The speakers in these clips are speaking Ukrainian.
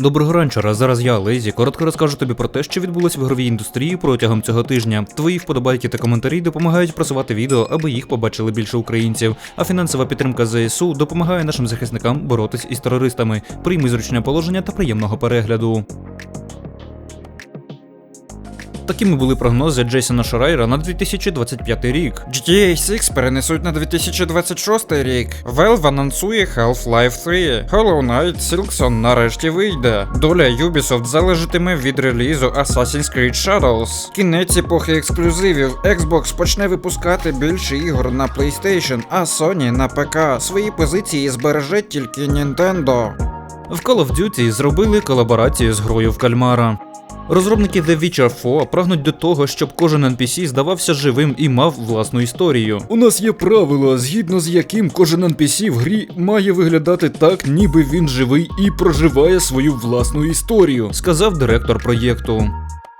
Доброго ранчора, зараз я, Лейзі, коротко розкажу тобі про те, що відбулось в ігровій індустрії протягом цього тижня. Твої вподобайки та коментарі допомагають просувати відео, аби їх побачили більше українців. А фінансова підтримка ЗСУ допомагає нашим захисникам боротись із терористами. Прийми зручне положення та приємного перегляду. Такими були прогнози Джейсона Шрайера на 2025 рік. GTA 6 перенесуть на 2026 рік. Valve анонсує Half-Life 3. Hollow Knight Silksong нарешті вийде. Доля Ubisoft залежатиме від релізу Assassin's Creed Shadows. Кінець епохи ексклюзивів. Xbox почне випускати більше ігор на PlayStation, а Sony на ПК. Свої позиції збереже тільки Nintendo. В Call of Duty зробили колаборацію з грою в кальмара. Розробники The Witcher 4 прагнуть до того, щоб кожен NPC здавався живим і мав власну історію. У нас є правило, згідно з яким кожен NPC в грі має виглядати так, ніби він живий і проживає свою власну історію. сказав директор проєкту.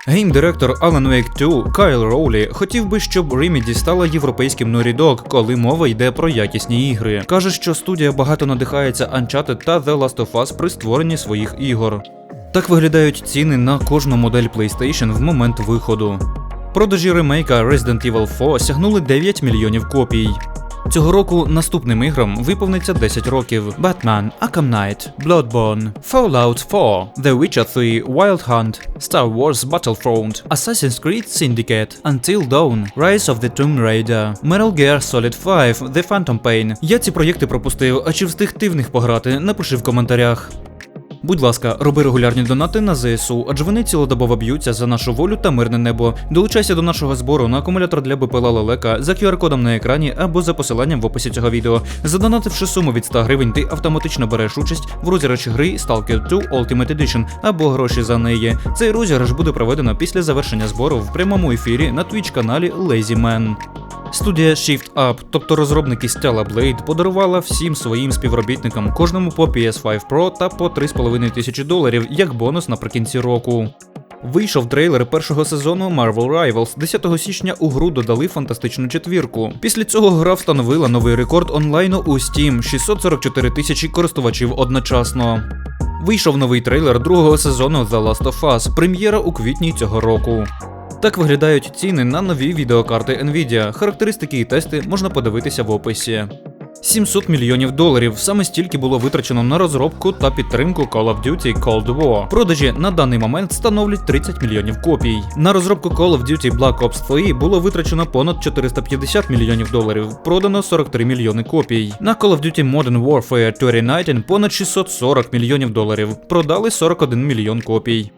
Гейм-директор Alan Wake 2 Кайл Роулі хотів би, щоб Remedy стала європейським Naughty Dog, коли мова йде про якісні ігри. Каже, що студія багато надихається Uncharted та The Last of Us при створенні своїх ігор. Так виглядають ціни на кожну модель PlayStation в момент виходу. Продажі ремейка Resident Evil 4 сягнули 9 мільйонів копій. Цього року наступним іграм виповниться 10 років: Batman, Arkham Knight, Bloodborne, Fallout 4, The Witcher 3, Wild Hunt, Star Wars Battlefront, Assassin's Creed Syndicate, Until Dawn, Rise of the Tomb Raider, Metal Gear Solid 5, The Phantom Pain. Я ці проєкти пропустив, а чи встиг ти в них пограти? Напиши в коментарях. Будь ласка, роби регулярні донати на ЗСУ, адже вони цілодобово б'ються за нашу волю та мирне небо. Долучайся до нашого збору на акумулятор для БПЛА Лелека за QR-кодом на екрані або за посиланням в описі цього відео. Задонативши суму від 100 гривень, ти автоматично береш участь в розіграші гри Stalker 2 Ultimate Edition або гроші за неї. Цей розіграш буде проведено після завершення збору в прямому ефірі на Twitch каналі Lazy Man. Студія Shift Up, тобто розробники Stella Blade, подарувала всім своїм співробітникам кожному по PS5 Pro та по 3,5 тисячі доларів як бонус наприкінці року. Вийшов трейлер першого сезону Marvel Rivals. 10 січня у гру додали фантастичну четвірку. Після цього гра встановила новий рекорд онлайну у Steam 644 тисячі користувачів одночасно. Вийшов новий трейлер другого сезону The Last of Us, прем'єра у квітні цього року. Так виглядають ціни на нові відеокарти Nvidia. Характеристики і тести можна подивитися в описі. 700 мільйонів доларів саме стільки було витрачено на розробку та підтримку Call of Duty Cold War. Продажі на даний момент становлять 30 мільйонів копій. На розробку Call of Duty Black Ops 3 було витрачено понад 450 мільйонів доларів, продано 43 мільйони копій. На Call of Duty Modern Warfare 2019 понад 640 мільйонів доларів, продали 41 мільйон копій.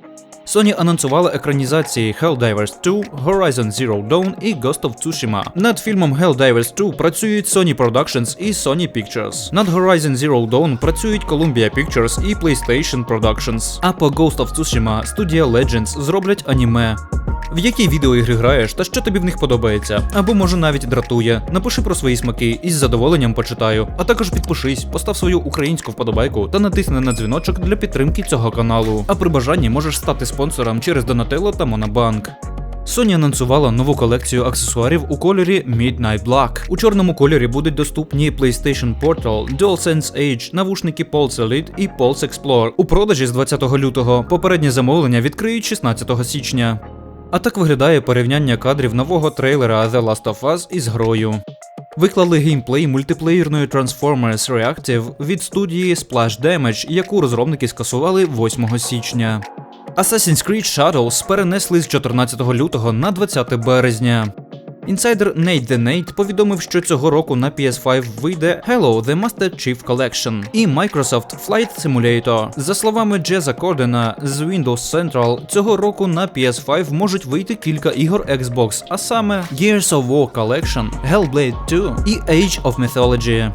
Sony анонсувала екранізації Helldivers 2, Horizon Zero Dawn і Ghost of Tsushima. Над фільмом Helldivers 2 працюють Sony Productions і Sony Pictures. Над Horizon Zero Dawn працюють Columbia Pictures і PlayStation Productions. А по Ghost of Tsushima студія Legends зроблять аніме. В які відеоігри граєш та що тобі в них подобається, або може навіть дратує. Напиши про свої смаки і з задоволенням почитаю. А також підпишись, постав свою українську вподобайку та натисни на дзвіночок для підтримки цього каналу. А при бажанні можеш стати спонсором через Donatello та Monobank. Sony анонсувала нову колекцію аксесуарів у кольорі Midnight Black. У чорному кольорі будуть доступні PlayStation Portal, DualSense Edge, навушники Pulse Elite і Pulse Explore. У продажі з 20 лютого. Попереднє замовлення відкриють 16 січня. А так виглядає порівняння кадрів нового трейлера The Last of Us із грою. Виклали геймплей мультиплеєрної Transformers Reactive від студії Splash Damage, яку розробники скасували 8 січня. Assassin's Creed Shadows перенесли з 14 лютого на 20 березня. Інсайдер Nate the Nate повідомив, що цього року на PS5 вийде Hello The Master Chief Collection і Microsoft Flight Simulator. За словами Джеза Кордена з Windows Central, цього року на PS5 можуть вийти кілька ігор Xbox, а саме Gears of War Collection, Hellblade 2 і Age of Mythology.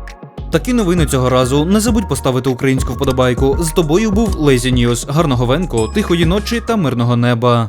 Такі новини цього разу. Не забудь поставити українську вподобайку. З тобою був Lazy News. Гарного венку, тихої ночі та мирного неба.